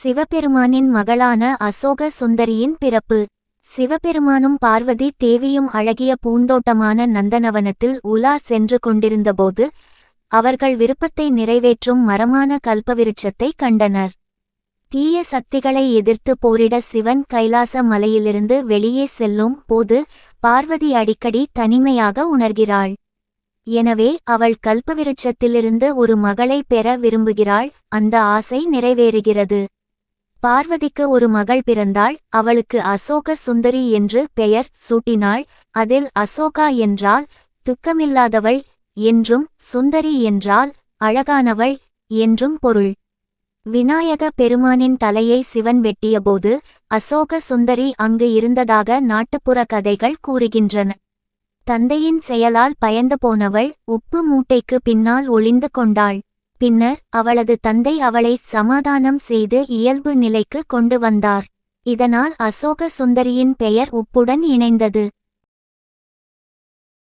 சிவபெருமானின் மகளான அசோக சுந்தரியின் பிறப்பு. சிவபெருமானும் பார்வதி தேவியும் அழகிய பூந்தோட்டமான நந்தனவனத்தில் உலா சென்று கொண்டிருந்தபோது அவர்கள் விருப்பத்தை நிறைவேற்றும் மரமான கல்பவிருட்சத்தை கண்டனர். தீய சக்திகளை எதிர்த்து போரிட சிவன் கைலாச மலையிலிருந்து வெளியே செல்லும் போது பார்வதி அடிக்கடி தனிமையாக உணர்கிறாள். எனவே அவள் கல்பவிருட்சத்திலிருந்து ஒரு மகளை பெற விரும்புகிறாள் அந்த ஆசை நிறைவேறுகிறது. பார்வதிக்கு ஒரு மகள் பிறந்தாள் அவளுக்கு அசோக சுந்தரி என்று பெயர் சூட்டினாள் அதில் அசோகா என்றால் துக்கமில்லாதவள் என்றும் சுந்தரி என்றால் அழகானவள் என்றும் பொருள். விநாயக பெருமானின் தலையை சிவன் வெட்டியபோது அசோக சுந்தரி அங்கு இருந்ததாக நாட்டுப்புற கதைகள் கூறுகின்றன. தந்தையின் செயலால் பயந்து போனவள் உப்பு மூட்டைக்கு பின்னால் ஒளிந்து கொண்டாள். பின்னர் அவளது தந்தை அவளை சமாதானம் செய்து இயல்பு நிலைக்கு கொண்டு வந்தார். இதனால் அசோக சுந்தரியின் பெயர் உப்புடன் இணைந்தது.